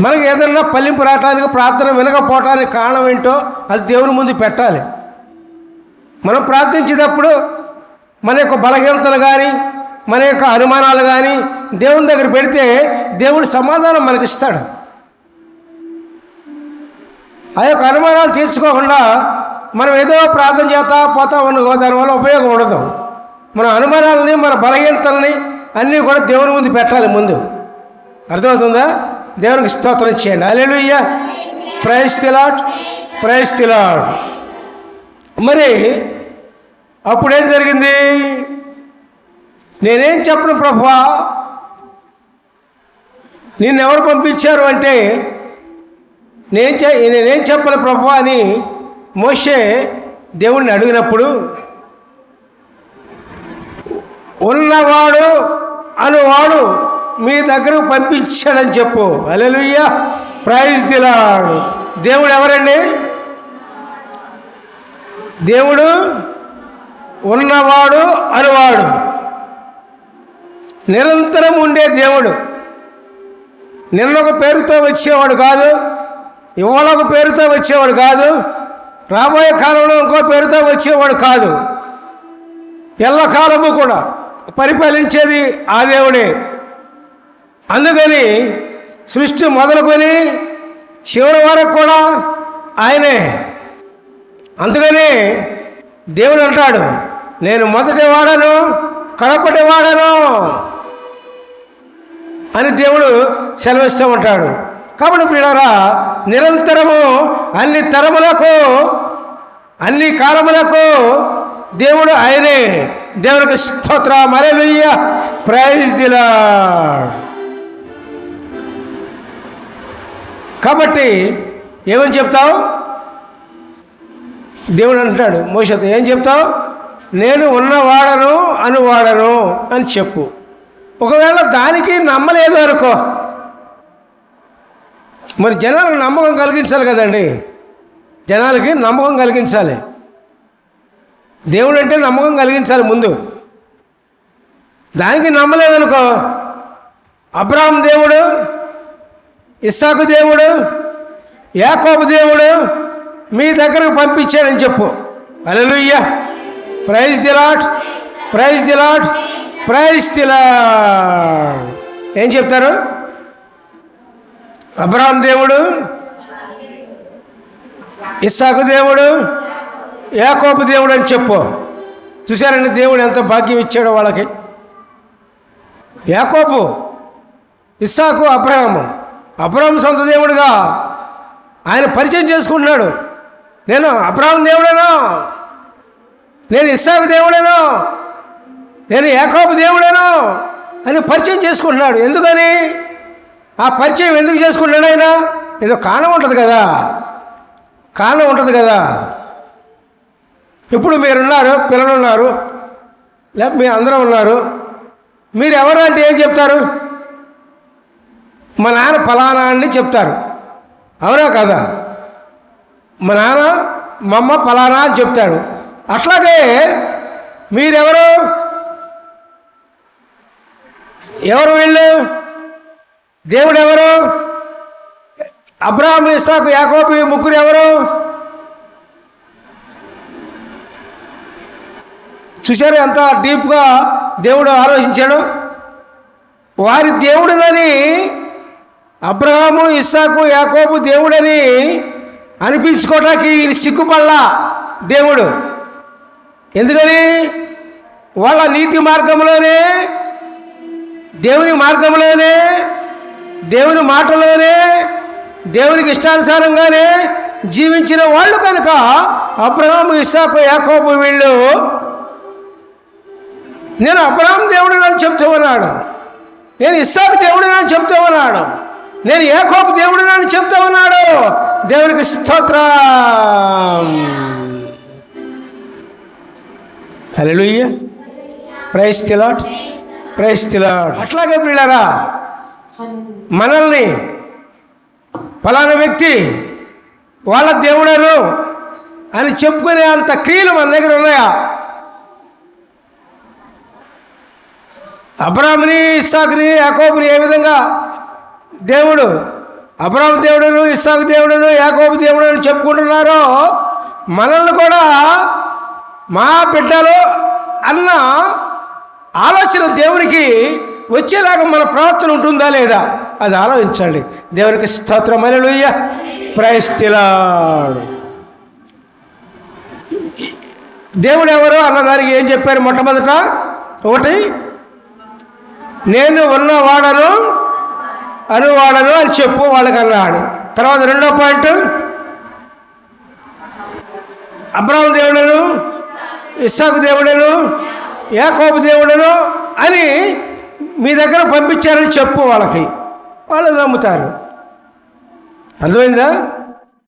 మనకి ఏదైనా పల్లింపు రావటానికి ప్రార్థన వినకపోవటానికి కారణం ఏంటో అది దేవుని ముందు పెట్టాలి. మనం ప్రార్థించేటప్పుడు మన యొక్క బలహీనతలు కానీ మన యొక్క అనుమానాలు కానీ దేవుని దగ్గర పెడితే దేవుడు సమాధానం మనకి ఇస్తాడు. ఆ యొక్క అనుమానాలు తీర్చుకోకుండా మనం ఏదో ప్రార్థన చేస్తా పోతా ఉండగో దానివల్ల ఉపయోగం ఉండదు. మన అనుమానాలని మన బలహీనతల్ని అన్నీ కూడా దేవుని ముందు పెట్టాలి ముందు. అర్థమవుతుందా? దేవునికి స్తోత్రం చేయండి. అలెలుయ్య ప్రైస్ తిలాట్ ప్రైస్ తిలాట్ మరి అప్పుడేం జరిగింది? నేనేం చెప్పను ప్రభా? నిన్నెవరు పంపించారు అంటే నేను చె నేనేం చెప్పాలి ప్రభా అని మోషే దేవుణ్ణి అడిగినప్పుడు ఉన్నవాడు అనువాడు మీ దగ్గరకు పంపించాడని చెప్పు. అలెలుయ్య ప్రైజ్ దిలాడు దేవుడు ఎవరండి? దేవుడు ఉన్నవాడు అనువాడు. నిరంతరం ఉండే దేవుడు. నిన్న ఒక పేరుతో వచ్చేవాడు కాదు ఇవాళ ఒక పేరుతో వచ్చేవాడు కాదు రాబోయే కాలంలో ఇంకో పేరుతో వచ్చేవాడు కాదు. ఎల్లకాలము కూడా పరిపాలించేది ఆ దేవుడే. అందుకని సృష్టి మొదలుకొని చివరి వరకు కూడా ఆయనే. అందుకని దేవుడు అంటాడు నేను మొదటి వాడను కడపటి వాడను అని దేవుడు సెలవిస్తూ ఉంటాడు కాబట్టి పిల్లరా నిరంతరము అన్ని తరములకు అన్ని కాలములకు దేవుడు ఆయనే. దేవునికి స్తోత్ర. మరలుయ్య ప్రైజ్ దిలా కాబట్టి ఏమని చెప్తావు? దేవుడు అంటాడు మోసతో ఏం చెప్తావు? నేను ఉన్నవాడను అనువాడను అని చెప్పు. ఒకవేళ దానికి నమ్మలేదు అనుకో. మరి జనాలకు నమ్మకం కలిగించాలి కదండి. జనాలకి నమ్మకం కలిగించాలి. దేవుడు అంటే నమ్మకం కలిగించాలి ముందు. దానికి నమ్మలేదనుకో అబ్రాహం దేవుడు ఇస్సాకు దేవుడు యాకోబు దేవుడు మీ దగ్గరకు పంపించాడని చెప్పు. Hallelujah praise the Lord praise the Lord praise the Lord ఏం చెప్తారు? అబ్రాహం దేవుడు ఇస్సాకు దేవుడు యాకోబు దేవుడు అని చెప్పు. చూశారండి దేవుడు ఎంత భాగ్యం ఇచ్చాడో వాళ్ళకి. యాకోబు ఇస్సాకు అబ్రహాము. అబ్రహాం సొంత దేవుడుగా ఆయన పరిచయం చేసుకుంటున్నాడు. నేను అబ్రహాం దేవుడేనా? నేను ఇస్సాకు దేవుడేనో? నేను ఏకోప దేవుడేనో? అని పరిచయం చేసుకుంటున్నాడు. ఎందుకని? ఆ పరిచయం ఎందుకు చేసుకుంటున్నాడు ఆయన? ఏదో కారణం ఉంటుంది కదా. కారణం ఉంటుంది కదా. ఇప్పుడు మీరున్నారు పిల్లలు ఉన్నారు లేకపోతే మీ అందరూ ఉన్నారు. మీరు ఎవరు అంటే ఏం చెప్తారు? మా నాన్న ఫలానా అని చెప్తారు. అవునా కదా? మా నాన్న మా అమ్మ ఫలానా అని చెప్తాడు. అట్లాగే మీరెవరు? ఎవరు వీళ్ళు? దేవుడు ఎవరు అబ్రాహం ఇస్సాకు యాకోబు ముగ్గురు ఎవరు? చూశారు ఎంత డీప్గా దేవుడు ఆలోచించాడు? వారి దేవుడిదని అబ్రహాము ఇస్సాకు యాకోబు దేవుడని అనిపించుకోవటానికి ఇది సిగ్గుపడలా దేవుడు. ఎందుకని? వాళ్ళ నీతి మార్గంలోనే దేవుని మార్గంలోనే దేవుని మాటలోనే దేవునికి ఇష్టానుసారంగానే జీవించిన వాళ్ళు కనుక అబ్రహాము ఇస్సాకు యాకోబు వీళ్ళు నేను అబ్రహాం దేవుడు అని చెప్తూ ఉన్నాడు నేను ఇస్సాకు దేవుడు అని చెప్తూ ఉన్నాడు నేను ఏకోపు దేవుడు అని చెప్తూ ఉన్నాడు. దేవునికి స్తోత్రం. హలోయ ప్రైస్ తిలాట్ ప్రైస్ తిలాట్ అట్లాగే పిల్లరా మనల్ని ఫలానా వ్యక్తి వాళ్ళ దేవుడను అని చెప్పుకునే అంత క్రియలు మన దగ్గర ఉన్నాయా? అబ్రాహ్మని ఇస్సాకుని యాకోబుని ఏ విధంగా దేవుడు అబ్రాహం దేవుడును ఇస్సాకు దేవుడును యాకోబు దేవుడు అని చెప్పుకుంటున్నారో మనల్ని కూడా మా బిడ్డలు అన్న ఆలోచన దేవునికి వచ్చేలాగా మన ప్రవర్తన ఉంటుందా లేదా? అది ఆలోచించండి. దేవునికి స్తోత్రమైన ప్రయస్తిలాడు దేవుడు ఎవరు అన్నదానికి ఏం చెప్పారు మొట్టమొదట? ఒకటి నేను ఉన్నవాడను అనువాడను అని చెప్పు వాళ్ళకి అన్నాడు తర్వాత రెండో పాయింట్? అబ్రాహం దేవుడను? ఇస్సాకు దేవుడను? యాకోబు దేవుడను? అని మీ దగ్గర పంపించారని చెప్పు వాళ్ళకి. వాళ్ళు నమ్ముతారు. అర్థమైందా?